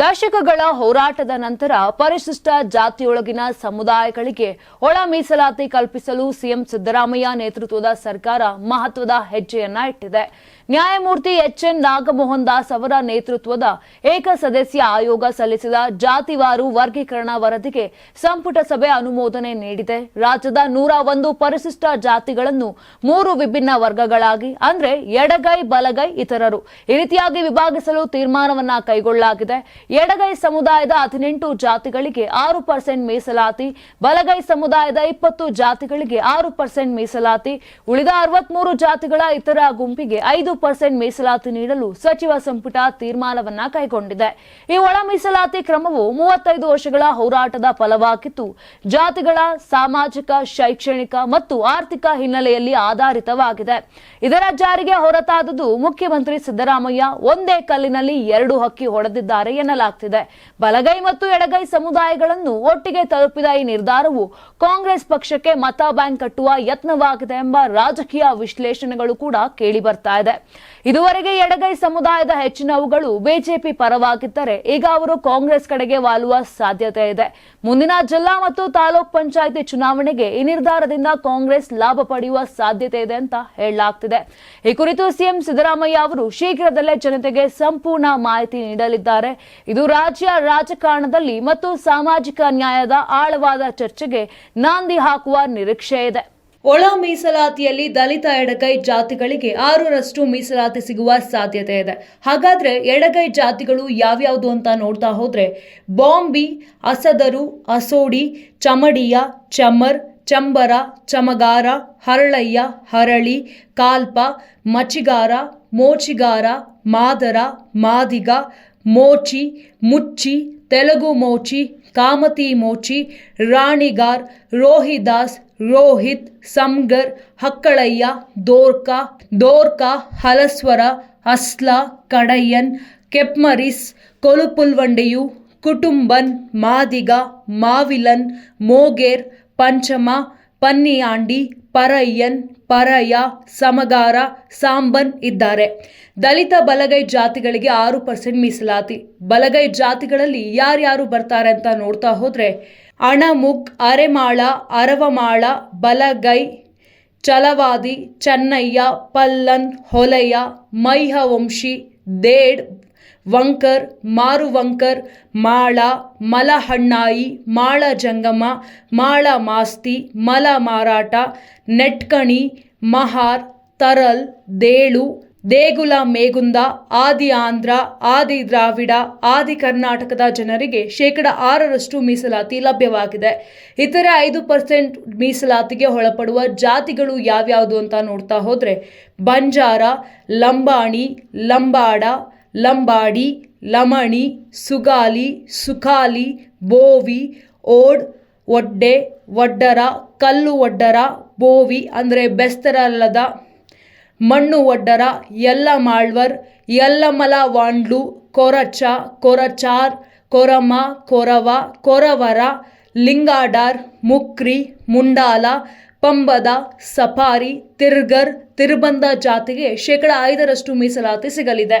ದಶಕಗಳ ಹೋರಾಟದ ನಂತರ ಪರಿಶಿಷ್ಟ ಜಾತಿಯೊಳಗಿನ ಸಮುದಾಯಗಳಿಗೆ ಒಳ ಮೀಸಲಾತಿ ಕಲ್ಪಿಸಲು ಸಿಎಂ ಸಿದ್ದರಾಮಯ್ಯ ನೇತೃತ್ವದ ಸರ್ಕಾರ ಮಹತ್ವದ ಹೆಜ್ಜೆಯನ್ನ ಇಟ್ಟಿದೆ ನ್ಯಾಯಮೂರ್ತಿ ಎಚ್ ಎನ್ ನಾಗಮೋಹನ್ ದಾಸ್ ಅವರ ನೇತೃತ್ವದ ಏಕಸದಸ್ಯ ಆಯೋಗ ಸಲ್ಲಿಸಿದ ಜಾತಿವಾರು ವರ್ಗೀಕರಣ ವರದಿಗೆ ಸಂಪುಟ ಸಭೆ ಅನುಮೋದನೆ ನೀಡಿದೆ. ರಾಜ್ಯದ ನೂರ ಒಂದು ಪರಿಶಿಷ್ಟ ಜಾತಿಗಳನ್ನು ಮೂರು ವಿಭಿನ್ನ ವರ್ಗಗಳಾಗಿ, ಅಂದ್ರೆ ಎಡಗೈ, ಬಲಗೈ ಇತರರು ಈ ರೀತಿಯಾಗಿ ವಿಭಾಗಿಸಲು ತೀರ್ಮಾನವನ್ನ ಕೈಗೊಳ್ಳಲಾಗಿದೆ. ಎಡಗೈ ಸಮುದಾಯದ ಹದಿನೆಂಟು ಜಾತಿಗಳಿಗೆ ಆರು ಪರ್ಸೆಂಟ್ ಮೀಸಲಾತಿ, ಬಲಗೈ ಸಮುದಾಯದ ಇಪ್ಪತ್ತು ಜಾತಿಗಳಿಗೆ ಆರು ಪರ್ಸೆಂಟ್ ಮೀಸಲಾತಿ, ಉಳಿದ ಅರವತ್ಮೂರು ಜಾತಿಗಳ ಇತರ ಗುಂಪಿಗೆ ಐದು ಪರ್ಸೆಂಟ್ ಮೀಸಲಾತಿ ನೀಡಲು ಸಚಿವ ಸಂಪುಟ ತೀರ್ಮಾನವನ್ನ ಕೈಗೊಂಡಿದೆ. ಈ ಒಳ ಮೀಸಲಾತಿ ಕ್ರಮವು ಮೂವತ್ತೈದು ವರ್ಷಗಳ ಹೋರಾಟದ ಫಲವಾಗಿದ್ದು ಜಾತಿಗಳ, ಸಾಮಾಜಿಕ, ಶೈಕ್ಷಣಿಕ ಮತ್ತು ಆರ್ಥಿಕ ಹಿನ್ನೆಲೆಯಲ್ಲಿ ಆಧಾರಿತವಾಗಿದೆ. ಇದರ ಜಾರಿಗೆ ಹೊರತಾದದು ಮುಖ್ಯಮಂತ್ರಿ ಸಿದ್ದರಾಮಯ್ಯ, ಒಂದೇ ಕಲ್ಲಿನಲ್ಲಿ ಎರಡು ಹಕ್ಕಿ ಹೊಡೆದಿದ್ದಾರೆ ಎನ್ನಲಾಗ್ತಿದೆ ಬಲಗೈ ಮತ್ತು ಎಡಗೈ ಸಮುದಾಯಗಳನ್ನು ಒಟ್ಟಿಗೆ ತಲುಪಿದ ಈ ನಿರ್ಧಾರವು ಕಾಂಗ್ರೆಸ್ ಪಕ್ಷಕ್ಕೆ ಮತ ಬ್ಯಾಂಕ್ ಕಟ್ಟುವ ಯತ್ನವಾಗಿದೆ ಎಂಬ ರಾಜಕೀಯ ವಿಶ್ಲೇಷಣೆಗಳು ಕೂಡ ಕೇಳಿ ಬರ್ತಾ ಇದೆ. ಇದುವರೆಗೆ ಎಡಗೈ ಸಮುದಾಯದ ಹೆಚ್ಚಿನವುಗಳು ಬಿಜೆಪಿ ಪರವಾಗಿದ್ದರೆ ಈಗ ಅವರು ಕಾಂಗ್ರೆಸ್ ಕಡೆಗೆ ವಾಲುವ ಸಾಧ್ಯತೆ ಇದೆ. ಮುಂದಿನ ಜಿಲ್ಲಾ ಮತ್ತು ತಾಲೂಕ್ ಪಂಚಾಯಿತಿ ಚುನಾವಣೆಗೆ ಈ ನಿರ್ಧಾರದಿಂದ ಕಾಂಗ್ರೆಸ್ ಲಾಭ ಪಡೆಯುವ ಸಾಧ್ಯತೆ ಇದೆ ಅಂತ ಹೇಳಲಾಗ್ತಿದೆ. ಈ ಕುರಿತು ಸಿಎಂ ಸಿದ್ದರಾಮಯ್ಯ ಅವರು ಶೀಘ್ರದಲ್ಲೇ ಜನತೆಗೆ ಸಂಪೂರ್ಣ ಮಾಹಿತಿ ನೀಡಲಿದ್ದಾರೆ. ಇದು ರಾಜ್ಯ ರಾಜಕಾರಣದಲ್ಲಿ ಮತ್ತು ಸಾಮಾಜಿಕ ನ್ಯಾಯದ ಆಳವಾದ ಚರ್ಚೆಗೆ ನಾಂದಿ ಹಾಕುವ ನಿರೀಕ್ಷೆ ಇದೆ. ಒಳ ಮೀಸಲಾತಿಯಲ್ಲಿ ದಲಿತ ಎಡಗೈ ಜಾತಿಗಳಿಗೆ ಆರರಷ್ಟು ಮೀಸಲಾತಿ ಸಿಗುವ ಸಾಧ್ಯತೆ ಇದೆ. ಹಾಗಾದ್ರೆ ಎಡಗೈ ಜಾತಿಗಳು ಯಾವ್ಯಾವುದು ಅಂತ ನೋಡ್ತಾ ಹೋದ್ರೆ ಬಾಂಬಿ, ಅಸದರು, ಅಸೋಡಿ, ಚಮಡಿಯ, ಚಮರ್, ಚಂಬರ, ಚಮಗಾರ, ಹರಳಯ್ಯ, ಹರಳಿ, ಕಾಲ್ಪ, ಮಚಿಗಾರ, ಮೋಚಿಗಾರ, ಮಾದರ, ಮಾದಿಗ ಮೋಚಿ, ಮುಚ್ಚಿ, ತೆಲುಗು ಮೋಚಿ, ಕಾಮತಿ ಮೋಚಿ, ರಾಣಿಗಾರ್, ರೋಹಿದಾಸ್, ರೋಹಿತ್, ಸಂಗರ್, ಹಕ್ಕಳಯ್ಯ, ದೋರ್ಕ ದೋರ್ಕ, ಹಲಸ್ವರ, ಅಸ್ಲ, ಕಡಯ್ಯನ್, ಕೆಪ್ಮರಿಸ್, ಕೊಲುಪುಲ್ವಂಡೆಯು, ಕುಟುಂಬನ್, ಮಾದಿಗ, ಮಾವಿಲನ್, ಮೋಗೇರ್, ಪಂಚಮ ಪನ್ನಿಯಾಂಡಿ, ಪರಯ್ಯನ್ ಪರಯ ಸಮಗಾರ, ಸಾಂಬನ್ ಇದ್ದಾರೆ. ದಲಿತ ಬಲಗೈ ಜಾತಿಗಳಿಗೆ ಆರು ಪರ್ಸೆಂಟ್ ಮೀಸಲಾತಿ. ಬಲಗೈ ಜಾತಿಗಳಲ್ಲಿ ಯಾರ್ಯಾರು ಬರ್ತಾರೆ ಅಂತ ನೋಡ್ತಾ ಹೋದರೆ ಅಣಮುಕ್ ಅರೆಮಾಳ, ಅರವಮಾಳ, ಬಲಗೈ, ಚಲವಾದಿ, ಚೆನ್ನಯ್ಯ, ಪಲ್ಲನ್, ಹೊಲಯ್ಯ, ಮೈಹವಂಶಿ, ದೇಡ್ ವಂಕರ್, ಮಾರುವಂಕರ್, ಮಾಳ, ಮಲಹಣ್ಣಾಯಿ, ಮಾಳ ಜಂಗಮ, ಮಾಳ ಮಾಸ್ತಿ, ಮಲ ಮಾರಾಟ, ನೆಟ್ಕಣಿ, ಮಹಾರ್, ತರಲ್, ದೇಳು, ದೇಗುಲ ಮೇಗುಂದ, ಆದಿ ಆಂಧ್ರ, ಆದಿ ದ್ರಾವಿಡ, ಆದಿ ಕರ್ನಾಟಕದ ಜನರಿಗೆ ಶೇಕಡ ಆರರಷ್ಟು ಮೀಸಲಾತಿ ಲಭ್ಯವಾಗಿದೆ. ಇತರೆ ಐದು ಪರ್ಸೆಂಟ್ ಮೀಸಲಾತಿಗೆ ಒಳಪಡುವ ಜಾತಿಗಳು ಯಾವ್ಯಾವುದು ಅಂತ ನೋಡ್ತಾ ಹೋದರೆ ಬಂಜಾರ, ಲಂಬಾಣಿ, ಲಂಬಾಡ ಲಂಬಾಡಿ, ಲಮಣಿ, ಸುಗಾಲಿ, ಸುಖಾಲಿ, ಬೋವಿ, ಓಡ್, ಒಡ್ಡೆ, ಒಡ್ಡರ, ಕಲ್ಲು ಒಡ್ಡರ, ಬೋವಿ ಅಂದರೆ ಬೆಸ್ತರಲ್ಲದ ಮಣ್ಣು ಒಡ್ಡರ ಎಲ್ಲ ಮಾಳ್ವರ್ ಯಲ್ಲಮಲ ವಾಂಡ್ಲು, ಕೊರಚ, ಕೊರಚಾರ್, ಕೊರಮ, ಕೊರವ, ಕೊರವರ, ಲಿಂಗಾಡಾರ್, ಮುಕ್ರಿ, ಮುಂಡಾಲ, ಪಂಬದ, ಸಫಾರಿ, ತಿರ್ಗರ್, ತಿರುಬಂದ ಜಾತಿಗೆ ಶೇಕಡ ಐದರಷ್ಟು ಮೀಸಲಾತಿ ಸಿಗಲಿದೆ.